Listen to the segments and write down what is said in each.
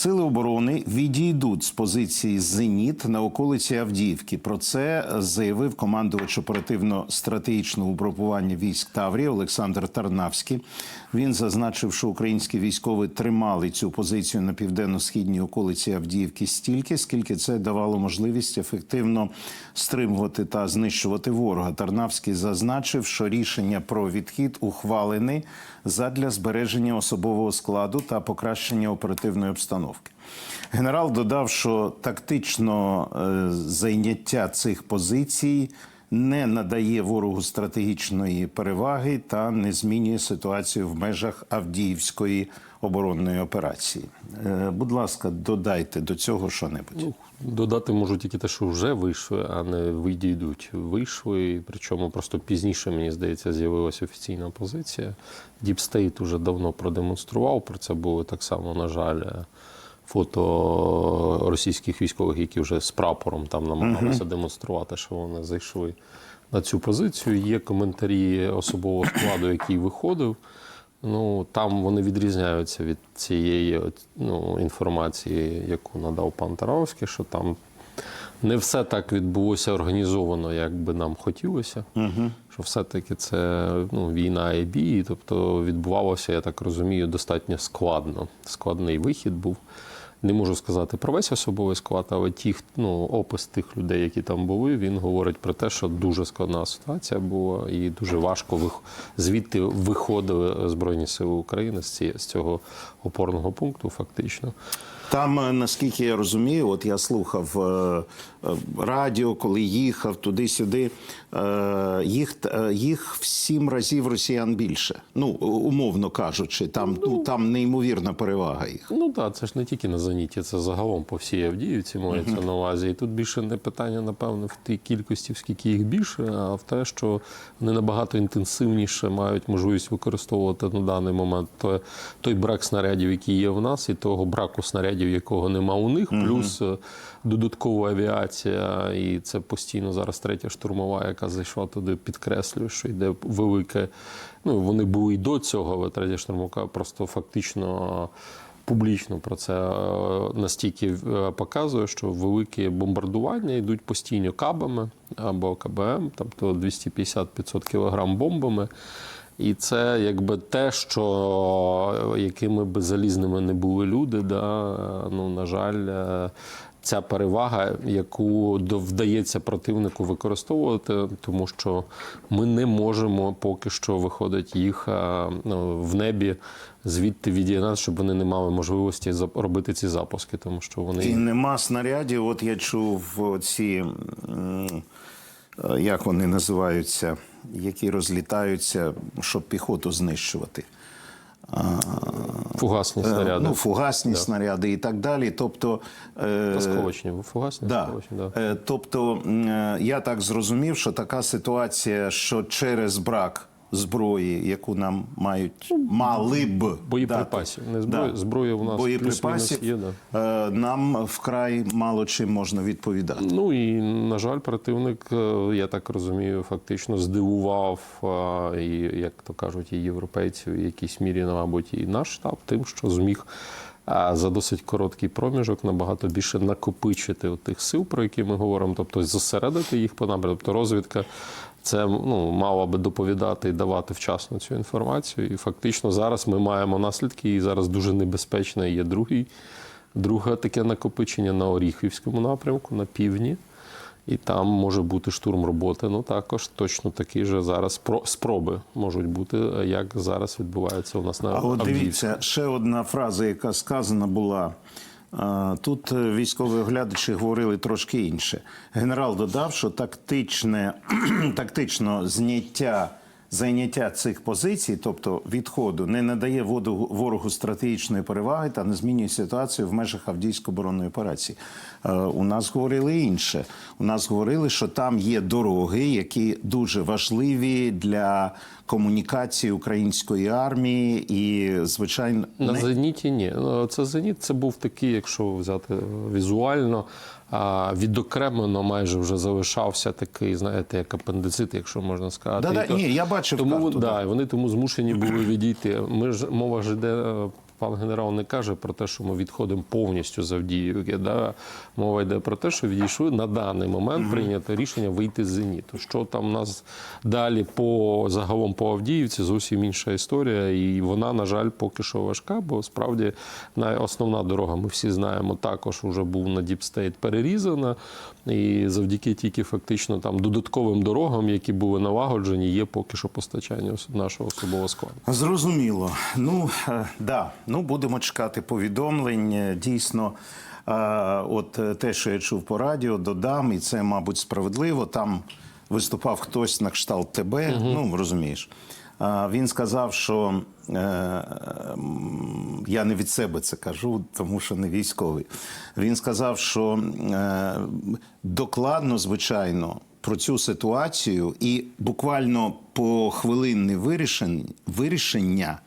Сили оборони відійдуть з позиції Зеніт на околиці Авдіївки. Про це заявив командувач оперативно-стратегічного угрупування військ Таврії Олександр Тарнавський. Він зазначив, що українські військові тримали цю позицію на південно-східній околиці Авдіївки стільки, скільки це давало можливість ефективно стримувати та знищувати ворога. Тарнавський зазначив, що рішення про відхід ухвалений задля збереження особового складу та покращення оперативної обстановки. Генерал додав, що тактично е, зайняття цих позицій не надає ворогу стратегічної переваги та не змінює ситуацію в межах Авдіївської оборонної операції. Е, Будь ласка, додайте до цього що-небудь. Ну, Додати можу тільки те, що вже вийшли, а не відійдуть. Вийшли, причому просто пізніше, мені здається, з'явилася офіційна позиція. Діпстейт уже давно продемонстрував. Про це були так само, на жаль, фото російських військових, які вже з прапором там намагалися демонструвати, що вони зайшли на цю позицію. Є коментарі особового складу, який виходив. Ну там вони відрізняються від цієї ну, інформації, яку надав пан Таравський, що там не все так відбулося організовано, як би нам хотілося. Угу. Що все-таки це ну, війна і бій, тобто відбувалося, я так розумію, достатньо складно. Складний вихід був. Не можу сказати про весь особовий склад, але ті, ну, опис тих людей, які там були, він говорить про те, що дуже складна ситуація була, і дуже важко вих... звідти виходили Збройні Сили України з, цього опорного пункту, фактично. Там, е, наскільки я розумію, от я слухав е, е, радіо, коли їхав туди-сюди. Їх, їх в сім разів росіян більше. Ну, умовно кажучи, там, ну, там неймовірна перевага їх. Ну так, це ж не тільки на зеніті, це загалом по всій Авдіївці мається на увазі. І тут більше не питання, напевно, в тій кількості, скільки їх більше, а в те, що вони набагато інтенсивніше мають можливість використовувати на даний момент той, той брак снарядів, який є в нас, і того браку снарядів, якого нема у них, плюс е, додаткова авіація, і це постійно зараз третя штурмова, яка зайшла туди, підкреслює, що йде велике. Ну вони були і до цього, але третя штурмовка просто фактично. Публічно про це е, настільки е, показує, що великі бомбардування йдуть постійно кабами або КБМ, тобто 250-500 кілограм бомбами. І це якби те, що якими б залізними не були люди, да, ну на жаль, е, ця перевага, яку вдається противнику використовувати, тому що ми не можемо поки що виходить їх е, ну, в небі звідти від нас, щоб вони не мали можливості робити ці запуски, тому що І вони нема снарядів. От я чув ці, е, як вони називаються, які розлітаються, щоб піхоту знищувати. фугасні снаряди. Ну, фугасні снаряди і так далі. Тобто, е, Осколочні, фугасні, Да. осколочні, да. Е, Тобто е, я так зрозумів, що така ситуація, що через брак зброї, яку нам мають мали б Боєприпасів. дати, Не зброї, зброя у нас боєприпасів, є, да. е, нам вкрай мало чим можна відповідати. Ну і на жаль, противник, е, я так розумію, фактично здивував е, і, як то кажуть, і європейців, і в якійсь мірі, мабуть, і наш штаб тим, що зміг. е, За досить короткий проміжок набагато більше накопичити тих сил, про які ми говоримо, тобто зосередити їх по напрямку. Тобто розвідка це ну, мала би доповідати і давати вчасно цю інформацію. І фактично зараз ми маємо наслідки, і зараз дуже небезпечно є другий, друге таке накопичення на Оріхівському напрямку, на півдні. І там може бути штурм роботи. Ну також точно такі ж зараз спро- спроби можуть бути, як зараз відбувається у нас на А от дивіться, ще одна фраза, яка сказана була. Тут е, військові оглядачі говорили трошки інше. Генерал додав, що тактичне, тактично зняття, зайняття цих позицій, тобто відходу, не надає воду- ворогу стратегічної переваги та не змінює ситуацію в межах Авдіївської оборонної операції. Е, У нас говорили інше. У нас говорили, що там є дороги, які дуже важливі для комунікації української армії, і звичайно На не- зеніті ні. Ну, Це зеніт це був такий, якщо взяти візуально, а, відокремлено майже вже залишався такий, знаєте, як апендицит, якщо можна сказати. Да-да, то- ні, я бачив тому, карту, да, да. вони тому змушені були відійти. Ми ж мова ж йде е, пан генерал не каже про те, що ми відходимо повністю з Авдіївки. Да? Мова йде про те, що відійшли на даний момент прийнято рішення вийти з зеніту. Що там у нас далі по загалом по Авдіївці зовсім інша історія, і вона, на жаль, поки що важка, бо справді на- основна дорога, ми всі знаємо, також вже був на Діпстейт перерізана. І завдяки тільки фактично там додатковим дорогам, які були налагоджені, є поки що постачання нашого особового складу. Зрозуміло. Ну е, да, ну будемо чекати повідомлень. Дійсно, от е, те, що я чув по радіо, додам, і це, мабуть, справедливо. Там виступав хтось на кшталт тебе. Ну розумієш. Він сказав, що е, я не від себе це кажу, тому що не військовий. Він сказав, що е, докладно, звичайно, про цю ситуацію і буквально по хвилинне вирішення, вирішення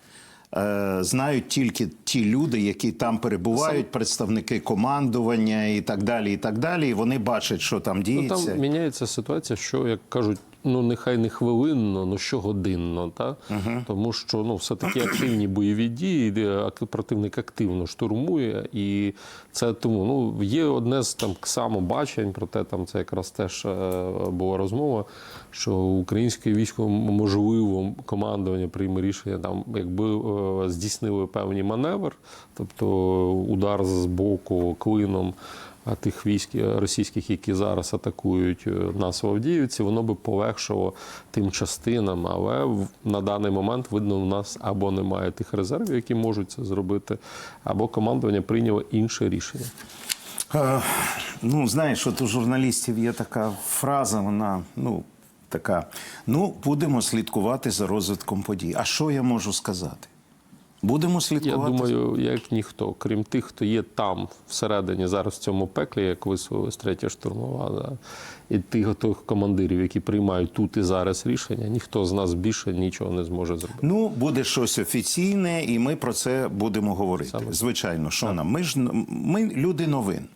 знають тільки ті люди, які там перебувають, представники командування і так далі. І так далі. І вони бачать, що там Ну, діється. там міняється ситуація, що як кажуть, ну нехай не хвилинно, ну щогодинно, та тому що ну все таки активні бойові дії, де противник активно штурмує, і це тому ну є одне з там самобачень, проте там це якраз теж е, була розмова, що українське військо можливо командування прийме рішення там, якби е, здійснили певний маневр, тобто удар з боку клином. А тих військ е, російських, які зараз атакують е, нас в Авдіївці, воно би полегшило тим частинам. Але на даний момент видно, у нас або немає тих резервів, які можуть це зробити, або командування прийняло інше рішення. Е, Ну, знаєш, от у журналістів є така фраза, вона ну така. Ну, будемо слідкувати за розвитком подій. А що я можу сказати? Будемо слідкувати. Я думаю, як ніхто, крім тих, хто є там всередині зараз в цьому пеклі, як висловилась третя штурмова, да, і тих, тих командирів, які приймають тут і зараз рішення, ніхто з нас більше нічого не зможе зробити. Ну, буде щось офіційне, і ми про це будемо говорити. Звичайно, що нам? Ми ж ми люди новин.